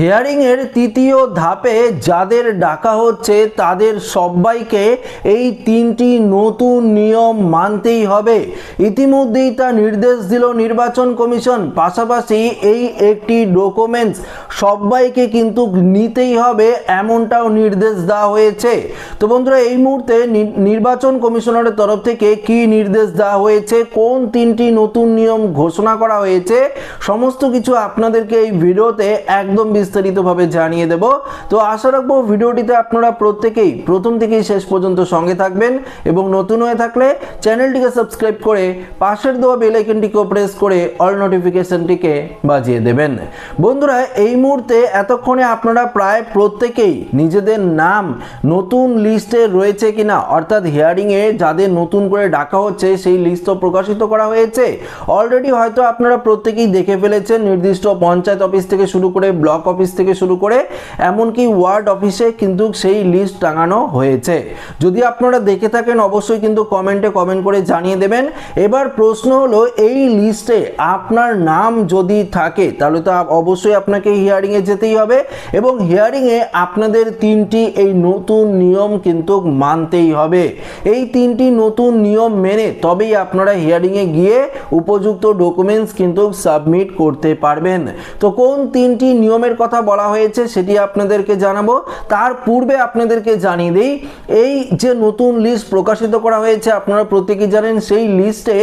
হিয়ারিংয়ের তৃতীয় ধাপে যাদের ডাকা হচ্ছে, তাদের সবাইকে এই তিনটি নতুন নিয়ম মানতেই হবে। ইতিমধ্যেই তা নির্দেশ দিল নির্বাচন কমিশন। পাশাপাশি এই একটি ডকুমেন্টস সবাইকে কিন্তু নিতেই হবে এমনটাও নির্দেশ দেওয়া হয়েছে। তো বন্ধুরা, এই মুহূর্তে নির্বাচন কমিশনারের তরফ থেকে কি নির্দেশ দেওয়া হয়েছে, কোন তিনটি নতুন নিয়ম ঘোষণা করা হয়েছে, সমস্ত কিছু আপনাদেরকে এই ভিডিওতে একদম বিস্তারিতভাবে জানিয়ে দেব। তো আশা রাখব ভিডিওটিতে আপনারা প্রত্যেকেই প্রথম থেকেই শেষ পর্যন্ত সঙ্গে থাকবেন এবং নতুন হয়ে থাকলে চ্যানেলটিকে সাবস্ক্রাইব করে পাশের দেওয়া বেল আইকনটিকেও প্রেস করে অল নোটিফিকেশনটিকে বাজিয়ে দেবেন। বন্ধুরা, এই মুহূর্তে এতক্ষণে আপনারা প্রায় প্রত্যেকেই নিজেদের নাম নতুন লিস্টে রয়েছে কিনা, অর্থাৎ হিয়ারিংয়ে যাদের নতুন করে ডাকা হচ্ছে সেই লিস্ট প্রকাশিত করা হয়েছে। অলরেডি হয়তো আপনারা প্রত্যেকেই দেখে ফেলেছেন, নির্দিষ্ট পঞ্চায়েত অফিস থেকে শুরু করে ব্লক অফিস থেকে শুরু করে, এমনকি ওয়ার্ড অফিসে কিন্তু সেই লিস্ট টাঙানো হয়েছে। যদি আপনারা দেখে থাকেন, অবশ্যই কিন্তু কমেন্টে কমেন্ট করে জানিয়ে দেবেন। এবার প্রশ্ন হলো, এই লিস্টে আপনার নাম যদি থাকে, তাহলে তো অবশ্যই আপনাকে হিয়ারিংয়ে যেতেই হবে এবং হিয়ারিংয়ে আপনাদের তিনটি এই নতুন নিয়ম কিন্তু মানতেই হবে। এই তিনটি নতুন নিয়ম মেনে তবেই আপনারা হিয়ারিংয়ে গিয়ে উপযুক্ত ডকুমেন্টস কিন্তু সাবমিট করতে পারবেন। তো কোন তিনটি নিয়মের কথা বলা হয়েছে, সেটি আপনাদেরকে জানাব। তার পূর্বে আপনাদেরকে জানিয়ে দিই, এই যে নতুন লিস্ট প্রকাশিত করা হয়েছে, আপনারা প্রত্যেকেই জানেন, সেই লিস্টে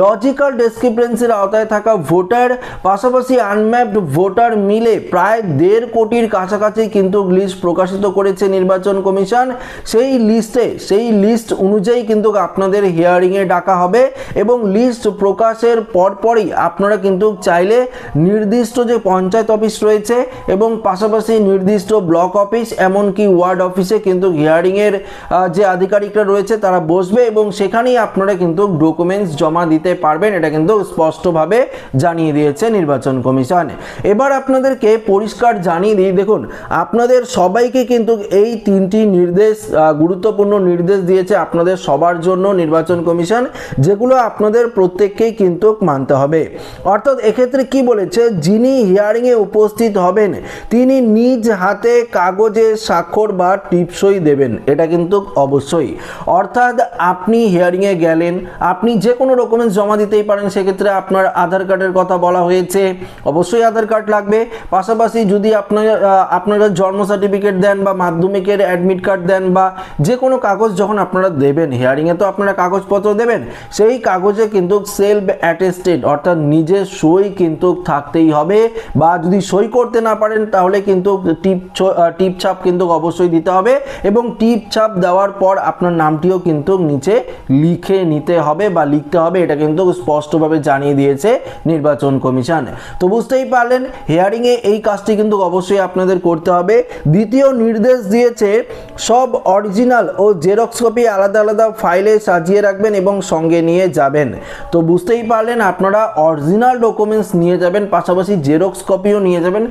লজিক্যাল ডেসক্রিপেন্সির আওতায় থাকা ভোটার পাশাপাশি আনম্যাপড ভোটার মিলে প্রায় দেড় কোটির কাছাকাছি কিন্তু লিস্ট প্রকাশিত করেছে নির্বাচন কমিশন। সেই লিস্টে সেই লিস্ট অনুযায়ী কিন্তু আপনাদের হিয়ারিংয়ে ডাকা হবে এবং লিস্ট প্রকাশের পরপরই আপনারা কিন্তু চাইলে নির্দিষ্ট যে পঞ্চায়েত অফিস রয়েছে এবং পাশাপাশি নির্দিষ্ট ব্লক অফিস এমনকি ওয়ার্ড অফিসে কিন্তু হিয়ারিংয়ের যে আধিকারিকরা রয়েছে তারা বসবে এবং সেখানেই আপনারা কিন্তু ডকুমেন্টস জমা দিতে পারবেন, এটা কিন্তু স্পষ্টভাবে জানিয়ে দিয়েছে নির্বাচন কমিশন। এবার আপনাদেরকে পরিষ্কার জানিয়ে দিই, দেখুন, আপনাদের সবাইকে কিন্তু এই তিনটি নির্দেশ গুরুত্বপূর্ণ নির্দেশ দিয়েছে আপনাদের সবার জন্য নির্বাচন কমিশন, যেগুলো আপনাদের প্রত্যেককেই কিন্তু মানতে হবে। অর্থাৎ এক্ষেত্রে কি বলেছে, যিনি হিয়ারিংয়ে উপস্থিত হবেন তিনি নিজ হাতে কাগজে স্বাক্ষর বা টিপসই দেবেন, এটা কিন্তু অবশ্যই। অর্থাৎ আপনি হিয়ারিংয়ে গেলেন, আপনি যে কোনো ডকুমেন্টস জমা দিতেই পারেন, সেক্ষেত্রে আপনার আধার কার্ডের কথা বলা হয়েছে। অবশ্যই আধার কার্ড লাগবে। পাশাপাশি যদি আপনার আপনারা জন্ম সার্টিফিকেট দেন বা মাধ্যমিকের অ্যাডমিট কার্ড দেন বা যে কোনো কাগজ যখন আপনারা দেবেন হিয়ারিংয়ে তো আপনারা কাগজপত্র দেবেন, সেই কাগজে কিন্তু সেলফ অ্যাটেস্টেড অর্থাৎ নিজের সই কিন্তু থাকতেই হবে। বা যদি সই করতে না পারেন, তাহলে কিন্তু টিপ টিপ ছাপ কিন্তু অবশ্যই দিতে হবে এবং টিপ ছাপ দেওয়ার পর আপনার নামটিও কিন্তু নিচে লিখে নিতে হবে বা লিখতে হবে, এটা কিন্তু স্পষ্টভাবে জানিয়ে দিয়েছে নির্বাচন কমিশন। তো বুঝতেই পারলেন হিয়ারিংয়ে এই কাজটি কিন্তু অবশ্যই আপনাদের করতে হবে। দ্বিতীয় নির্দেশ দিয়েছে, সব অরিজিনাল ও জেরক্স কপি আলাদা আলাদা ফাইলে সাজিয়ে রাখবেন এবং সঙ্গে নিয়ে যাবেন। তো বুঝতেই পারলেন, আপনারা অরিজিনাল ডকুমেন্টস নিয়ে যাবেন, পাশাপাশি জেরক্স কপিও নিয়ে যাবেন।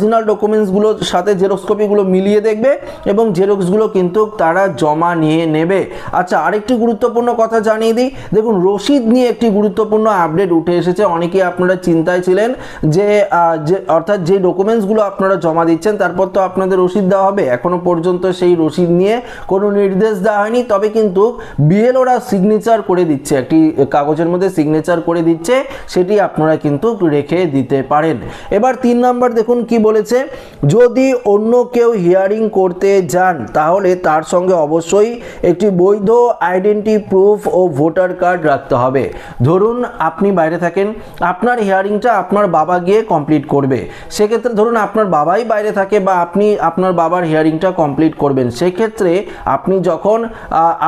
অরিজিনাল ডকুমেন্টসগুলোর সাথে জেরক্স কপিগুলো মিলিয়ে দেখবে এবং জেরক্সগুলো কিন্তু তারা জমা নিয়ে নেবে। আচ্ছা আরেকটি গুরুত্বপূর্ণ কথা জানিয়ে দিই। দেখুন রসিদ নিয়ে একটি গুরুত্বপূর্ণ আপডেট উঠে এসেছে। অনেকেই আপনারা চিন্তায় ছিলেন যে অর্থাৎ যে ডকুমেন্টসগুলো আপনারা জমা দিচ্ছেন, তারপর তো আপনাদের রসিদ দেওয়া হবে। এখনও পর্যন্ত সেই রসিদ নিয়ে কোনো নির্দেশ দেওয়া হয়নি। তবে কিন্তু বিএলওরা সিগনেচার করে দিচ্ছে। একটি কাগজের মধ্যে সিগনেচার করে দিচ্ছে। সেটি আপনারা কিন্তু রেখে দিতে পারেন। এবার তিন নম্বর, দেখুন কি বলেছে, যদি অন্য কেউ হিয়ারিং করতে যান, তাহলে তার সঙ্গে অবশ্যই একটি বৈধ আইডেন্টি প্রুফ ও ভোটার কার্ড রাখতে হবে। ধরুন আপনি বাইরে থাকেন, আপনার হিয়ারিংটা আপনার বাবা গিয়ে কমপ্লিট করবে। সেক্ষেত্রে ধরুন আপনার বাবাই বাইরে থাকে বা আপনি, আপনার বাবার হিয়ারিংটা কমপ্লিট করবেন। সেক্ষেত্রে আপনি যখন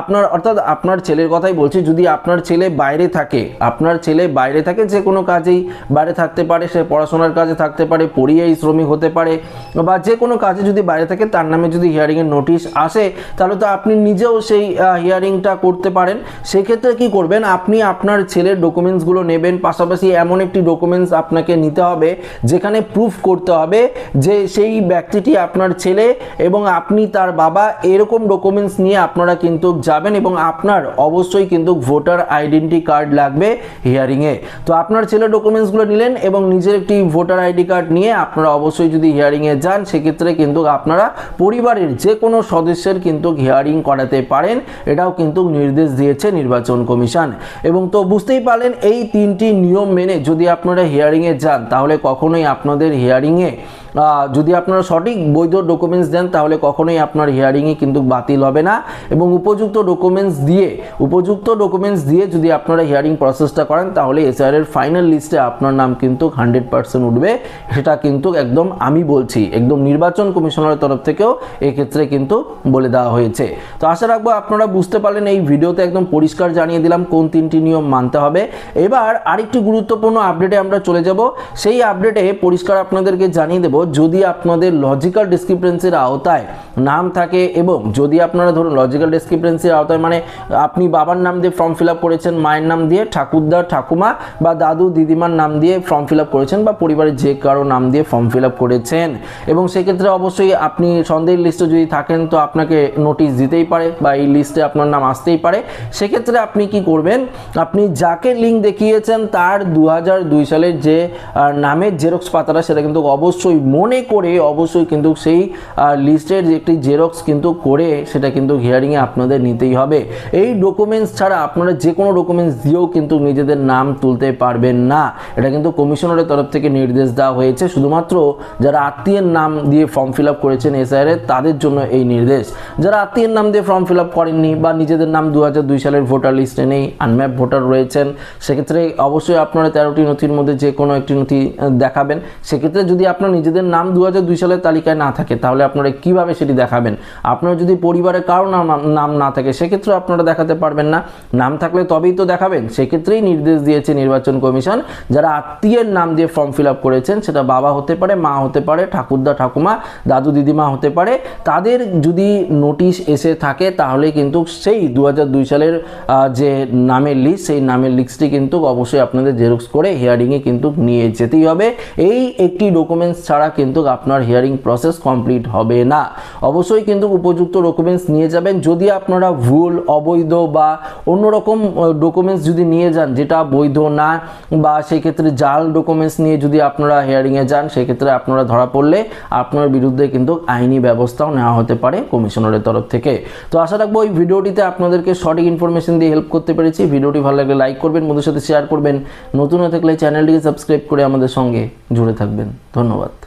আপনার, অর্থাৎ আপনার ছেলের কথাই বলছি, যদি আপনার ছেলে বাইরে থাকে, আপনার ছেলে বাইরে থাকে যে কোনো কাজেই, বাইরে থাকতে পারে, সে পড়াশোনার কাজে থাকতে পারে পরিযায়ী শ্রমিক হতে পারে বা যে কোনো কাজে যদি বাইরে থাকে, তার নামে যদি হিয়ারিংয়ের নোটিশ আসে, তাহলে তো আপনি নিজেও সেই হিয়ারিংটা করতে পারেন। সেক্ষেত্রে কি করবেন, আপনি আপনার ছেলের ডকুমেন্টসগুলো নেবেন। পাশাপাশি এমন একটি ডকুমেন্টস আপনাকে নিতে হবে, যেখানে প্রুফ করতে হবে যে সেই ব্যক্তিটি আপনার ছেলে এবং আপনি তার বাবা, এরকম ডকুমেন্টস নিয়ে আপনারা কিন্তু যাবেন এবং আপনার অবশ্যই কিন্তু ভোটার আইডেন্টি কার্ড লাগবে হিয়ারিংয়ে তো আপনার ছেলে ডকুমেন্টসগুলো নিলেন এবং নিজের একটি ভোটার আইডি কার্ড নিয়ে আপনারা অবশ্যই অবশ্যই যদি হিয়ারিংয়ে যান, সেক্ষেত্রে কিন্তু আপনারা পরিবারের যে কোনো সদস্যের কিন্তু হিয়ারিং করাতে পারেন। এটাও কিন্তু নির্দেশ দিয়েছে নির্বাচন কমিশন। এবং তো বুঝতেই পারলেন, এই তিনটি নিয়ম মেনে যদি আপনারা হিয়ারিংয়ে যান, তাহলে কখনোই আপনাদের হিয়ারিংয়ে যদি আপনারা সঠিক বৈধ ডকুমেন্টস দেন, তাহলে কখনোই আপনার হিয়ারিংই কিন্তু বাতিল হবে না। এবং উপযুক্ত ডকুমেন্টস দিয়ে, উপযুক্ত ডকুমেন্টস দিয়ে যদি আপনারা হিয়ারিং প্রসেসটা করেন, তাহলে এসআর এর ফাইনাল লিস্টে আপনার নাম কিন্তু হান্ড্রেড পার্সেন্ট উঠবে। সেটা কিন্তু একদম আমি বলছি, একদম নির্বাচন কমিশনারের তরফ থেকেও এক্ষেত্রে কিন্তু বলে দেওয়া হয়েছে। তো আশা রাখব আপনারা বুঝতে পারলেন, এই ভিডিওতে একদম পরিষ্কার জানিয়ে দিলাম কোন তিনটি নিয়ম মানতে হবে। এবার আরেকটি গুরুত্বপূর্ণ আপডেটে আমরা চলে যাব। সেই আপডেটে পরিষ্কার আপনাদেরকে জানিয়ে দেব যদি আপনাদের লজিক্যাল ডিসক্রিপেন্সির আওতায় নাম থাকে এবং যদি আপনারা ধরুন লজিক্যাল ডিসক্রিপেন্সির আওতায় মানে আপনি বাবার নাম দিয়ে ফর্ম ফিল করেছেন, মায়ের নাম দিয়ে ঠাকুরদা ঠাকুমা বা দাদু, দিদিমার নাম দিয়ে ফর্ম ফিল করেছেন বা পরিবারের যে কারও নাম দিয়ে ফর্ম ফিল করেছেন। এবং সেক্ষেত্রে অবশ্যই আপনি সন্দেহের লিস্টে যদি থাকেন তো আপনাকে নোটিশ দিতেই পারে বা এই লিস্টে আপনার নাম আসতেই পারে। সেক্ষেত্রে আপনি কি করবেন? আপনি যাকে লিঙ্ক দেখিয়েছেন তার দু সালের যে নামের জেরক্স পাতাটা সেটা কিন্তু অবশ্যই মনে করে অবশ্যই কিন্তু সেই লিস্টের একটি জেরক্স কিন্তু করে সেটা কিন্তু হিয়ারিংয়ে আপনাদের নিতেই হবে। এই ডকুমেন্টস ছাড়া আপনারা যে কোনো ডকুমেন্টস দিয়েও কিন্তু নিজেদের নাম তুলতে পারবেন না। এটা কিন্তু কমিশনারের তরফ থেকে নির্দেশ দেওয়া হয়েছে। শুধুমাত্র যারা আত্মীয়ের নাম দিয়ে ফর্ম ফিল আপ করেছেন এসআইআর তাদের জন্য এই নির্দেশ। যারা আত্মীয়ের নাম দিয়ে ফর্ম ফিল আপ করেননি বা নিজেদের নাম দু সালের ভোটার লিস্টে নেই আনম্যাপ ভোটার রয়েছেন, সেক্ষেত্রে অবশ্যই আপনারা তেরোটি নথির মধ্যে যে কোনো একটি নথি দেখাবেন। সেক্ষেত্রে যদি আপনার নিজেদের নাম দু সালের তালিকায় না থাকে, তাহলে আপনারা কীভাবে সেটি দেখাবেন? আপনার যদি পরিবারে কারও নাম নাম না থাকে সেক্ষেত্রে আপনারা দেখাতে পারবেন না। নাম থাকলে তবেই তো দেখাবেন। সেক্ষেত্রেই নির্দেশ দিয়েছে নির্বাচন কমিশন, যারা আত্মীয়ের নাম দিয়ে ফর্ম ফিল আপ করেছেন, সেটা বাবা হতে পারে, মা হতে পারে, ঠাকুরদা, ঠাকুমা, দাদু, দিদিমা হতে পারে, তাদের যদি নোটিশ এসে থাকে, তাহলে কিন্তু সেই দু সালের যে নামের লিস্ট সেই নামের লিস্টটি কিন্তু অবশ্যই আপনাদের জেরক্স করে হিয়ারিংয়ে কিন্তু নিয়ে যেতেই হবে। এই একটি ডকুমেন্টস ছাড়া কিন্তু আপনার হিয়ারিং প্রসেস কমপ্লিট হবে না। অবশ্যই কিন্তু উপযুক্ত ডকুমেন্টস নিয়ে যাবেন। যদি আপনারা ভুল, অবৈধ বা অন্যরকম ডকুমেন্টস যদি নিয়ে যান, যেটা বৈধ না বা সেই ক্ষেত্রে জাল ডকুমেন্টস নিয়ে যদি আপনারা হিয়ারিংয়ে যান, সেক্ষেত্রে আপনারা ধরা পড়লে আপনার বিরুদ্ধে কিন্তু আইনি ব্যবস্থাও নেওয়া হতে পারে কমিশনারের তরফ থেকে। তো আশা রাখব এই ভিডিওটিতে আপনাদেরকে সঠিক ইনফরমেশন দিয়ে হেল্প করতে পেরেছি। ভিডিওটি ভালো লাগলে লাইক করবেন বন্ধুর সাথে শেয়ার করবেন। নতুন হয়ে থাকলে চ্যানেলটিকে সাবস্ক্রাইব করে আমাদের সঙ্গে জুড়ে থাকবেন। ধন্যবাদ।